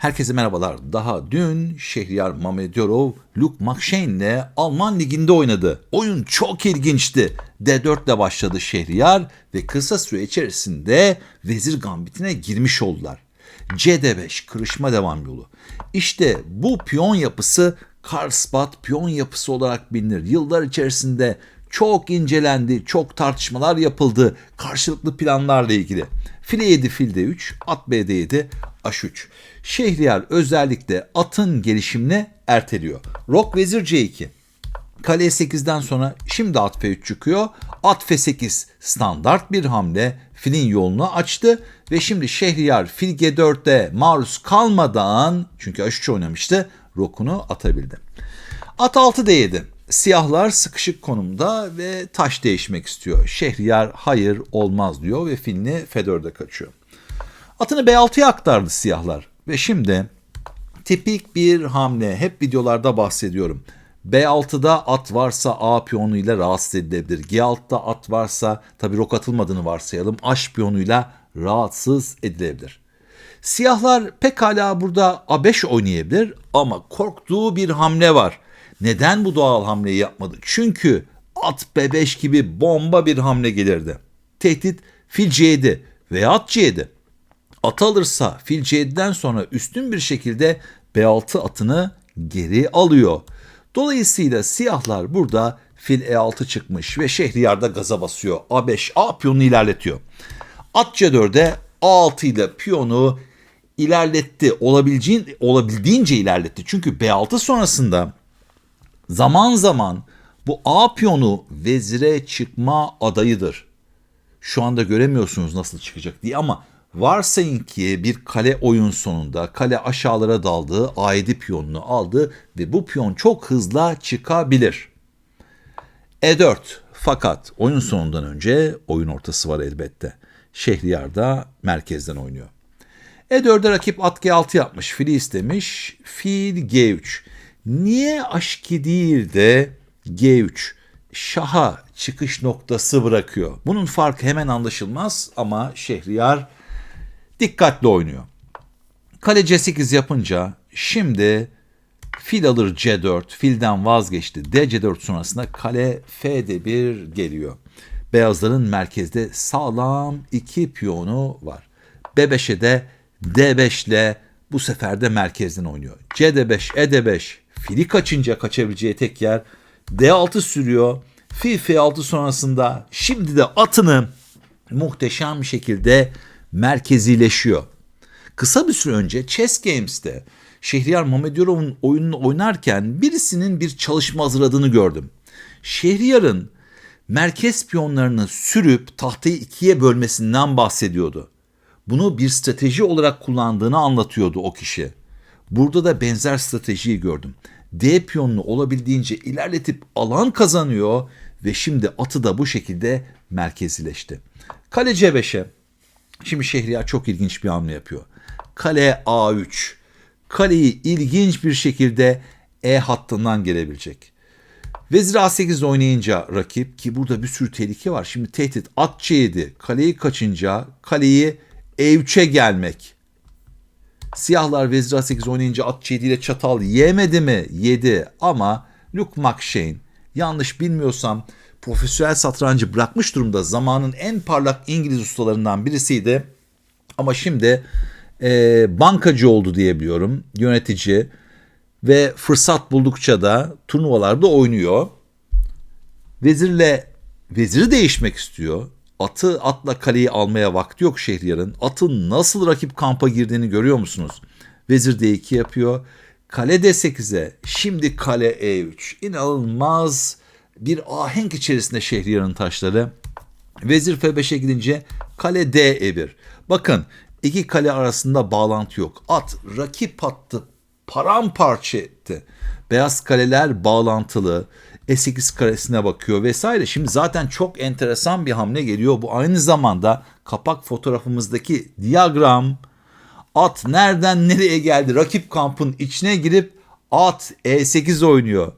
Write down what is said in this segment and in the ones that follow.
Herkese merhabalar. Daha dün Şehriyar Mamedyorov Luke McShane'le Alman Ligi'nde oynadı. Oyun çok ilginçti. D4 ile başladı Şehriyar ve kısa süre içerisinde Vezir Gambit'ine girmiş oldular. CD5 kırışma devam yolu. İşte bu piyon yapısı Karlsbad piyon yapısı olarak bilinir. Yıllar içerisinde çok incelendi, çok tartışmalar yapıldı karşılıklı planlarla ilgili. File 7 fil D3, at B D7, H3. Şehriyar özellikle atın gelişimini erteliyor. Rok vezir C2. Kale 8'den sonra şimdi at F3 çıkıyor. At F8 standart bir hamle filin yolunu açtı ve şimdi Şehriyar fil G4'te maruz kalmadan çünkü H3 oynamıştı rokunu atabildi. At 6 D7. Siyahlar sıkışık konumda ve taş değişmek istiyor. Şehriyar hayır olmaz diyor ve filini F4'e kaçıyor. Atını B6'ya aktardı siyahlar ve şimdi tipik bir hamle hep videolarda bahsediyorum. B6'da at varsa A piyonuyla rahatsız edilebilir. G6'da at varsa tabi rok atılmadığını varsayalım H piyonuyla rahatsız edilebilir. Siyahlar pekala burada A5 oynayabilir ama korktuğu bir hamle var. Neden bu doğal hamleyi yapmadı? Çünkü at B5 gibi bomba bir hamle gelirdi. Tehdit fil C7 veya at C7. At alırsa fil C7'den sonra üstün bir şekilde B6 atını geri alıyor. Dolayısıyla siyahlar burada fil E6 çıkmış ve Şehriyar da gaza basıyor. A5 A piyonunu ilerletiyor. At C4'e A6 ile piyonu ilerletti. Olabildiğince ilerletti. Çünkü B6 sonrasında zaman zaman bu A piyonu vezire çıkma adayıdır. Şu anda göremiyorsunuz nasıl çıkacak diye ama varsayın ki bir kale oyun sonunda kale aşağılara daldı, A7 piyonunu aldı ve bu piyon çok hızlı çıkabilir. E4 fakat oyun sonundan önce oyun ortası var elbette. Şehriyar da merkezden oynuyor. E4'e rakip at G6 yapmış. Fili istemiş. Fil G3. Niye H2 değil de G3? Şaha çıkış noktası bırakıyor. Bunun farkı hemen anlaşılmaz ama Şehriyar dikkatli oynuyor. Kale C8 yapınca şimdi fil alır C4, filden vazgeçti. D C4 sonrasında kale F'de1 geliyor. Beyazların merkezde sağlam iki piyonu var. B5'e de D5 ile bu sefer de merkezden oynuyor. CD5, ED5 fili kaçınca kaçabileceği tek yer D6 sürüyor. Fil F6 sonrasında şimdi de atını muhteşem bir şekilde merkezileşiyor. Kısa bir süre önce Chess Games'te Şehriyar Mamedyorov'un oyununu oynarken birisinin bir çalışma hazırladığını gördüm. Şehriyar'ın merkez piyonlarını sürüp tahtayı ikiye bölmesinden bahsediyordu. Bunu bir strateji olarak kullandığını anlatıyordu o kişi. Burada da benzer stratejiyi gördüm. D piyonunu olabildiğince ilerletip alan kazanıyor ve şimdi atı da bu şekilde merkezileşti. Kale C5'e şimdi Şehriyar çok ilginç bir hamle yapıyor. Kale A3. Kaleyi ilginç bir şekilde E hattından gelebilecek. Vezir A8 oynayınca rakip ki burada bir sürü tehlike var. Şimdi tehdit at C7 kaleyi kaçınca kaleyi E3'e gelmek. Siyahlar vezir A8 oynayınca at C7 ile çatal yemedi mi? Yedi ama Luke McShane yanlış bilmiyorsam profesyonel satrancı bırakmış durumda. Zamanın en parlak İngiliz ustalarından birisiydi. Ama şimdi e, bankacı oldu diyebiliyorum. Yönetici ve fırsat buldukça da turnuvalarda oynuyor. Vezirle veziri değişmek istiyor. Atı atla kaleyi almaya vakti yok Şehriyar'ın. Atın nasıl rakip kampa girdiğini görüyor musunuz? Vezir D2 yapıyor. Kale D8'e şimdi kale E3. İnanılmaz bir ahenk içerisinde Şehriyar'ın taşları. Vezir F5'e gidince kale D1. Bakın iki kale arasında bağlantı yok. At rakip attı paramparça etti. Beyaz kaleler bağlantılı. E8 karesine bakıyor vesaire. Şimdi zaten çok enteresan bir hamle geliyor. Bu aynı zamanda kapak fotoğrafımızdaki diyagram at nereden nereye geldi? Rakip kampın içine girip at E8 oynuyor.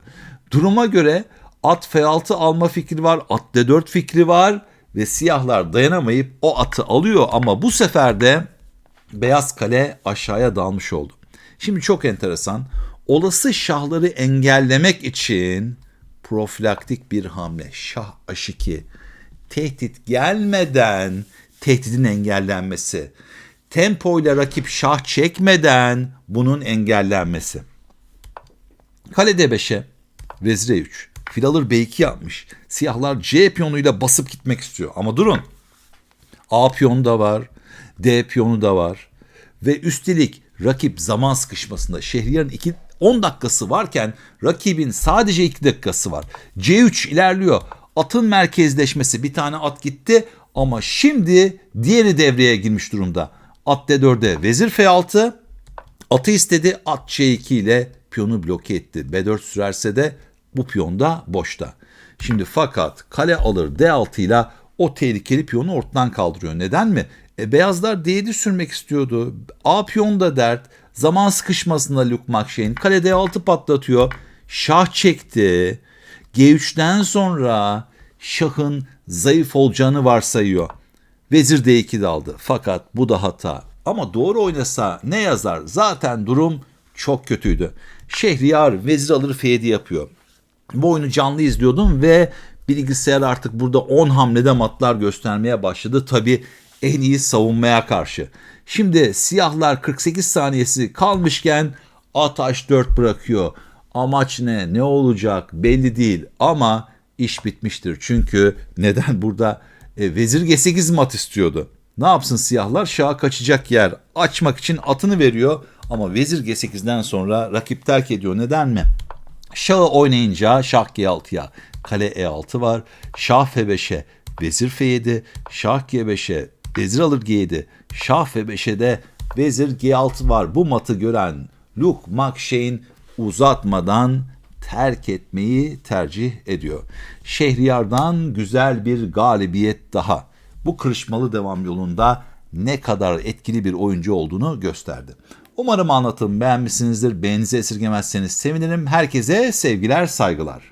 Duruma göre at F6 alma fikri var, at D4 fikri var ve siyahlar dayanamayıp o atı alıyor ama bu sefer de beyaz kale aşağıya dalmış oldu. Şimdi çok enteresan. Olası şahları engellemek için profilaktik bir hamle. Şah H2. Tehdit gelmeden tehdidin engellenmesi. Tempoyla rakip şah çekmeden bunun engellenmesi. Kale D5'e vezir E3. Fil alır B2 yapmış. Siyahlar C piyonuyla basıp gitmek istiyor. Ama durun. A piyonu da var. D piyonu da var. Ve üstelik rakip zaman sıkışmasında Şehriyar'ın 2 10 dakikası varken rakibin sadece 2 dakikası var. C3 ilerliyor. Atın merkezleşmesi bir tane at gitti ama şimdi diğeri devreye girmiş durumda. At D4'e vezir F6 atı istedi at C2 ile piyonu bloke etti. B4 sürerse de bu piyon da boşta. Şimdi fakat kale alır D6 ile o tehlikeli piyonu ortadan kaldırıyor. Neden mi? E, beyazlar D7 sürmek istiyordu. A piyon da dert. Zaman sıkışmasında Luke McShane kale D6 patlatıyor. Şah çekti. G3'ten sonra şahın zayıf olacağını varsayıyor. Vezir D2 de aldı. Fakat bu da hata. Ama doğru oynasa ne yazar? Zaten durum çok kötüydü. Şehriyar vezir alır F7 yapıyor. Bu oyunu canlı izliyordum ve bilgisayar artık burada 10 hamlede matlar göstermeye başladı. Tabi en iyi savunmaya karşı. Şimdi siyahlar 48 saniyesi kalmışken at h4 bırakıyor. Amaç ne? Ne olacak? Belli değil ama iş bitmiştir. Çünkü neden burada e, vezir G8 mat istiyordu. Ne yapsın siyahlar? Şaha kaçacak yer açmak için atını veriyor ama vezir G8'den sonra rakip terk ediyor. Neden mi? Şahı oynayınca şah G6'ya kale E6 var. Şah F5'e vezir F7, şah G5'e vezir alır G7, şah F5'e de vezir G6 var. Bu matı gören Luke McShane uzatmadan terk etmeyi tercih ediyor. Şehriyar'dan güzel bir galibiyet daha. Bu kırışmalı devam yolunda ne kadar etkili bir oyuncu olduğunu gösterdi. Umarım anlatım beğenmişsinizdir. Beğeninizi esirgemezseniz sevinirim. Herkese sevgiler, saygılar.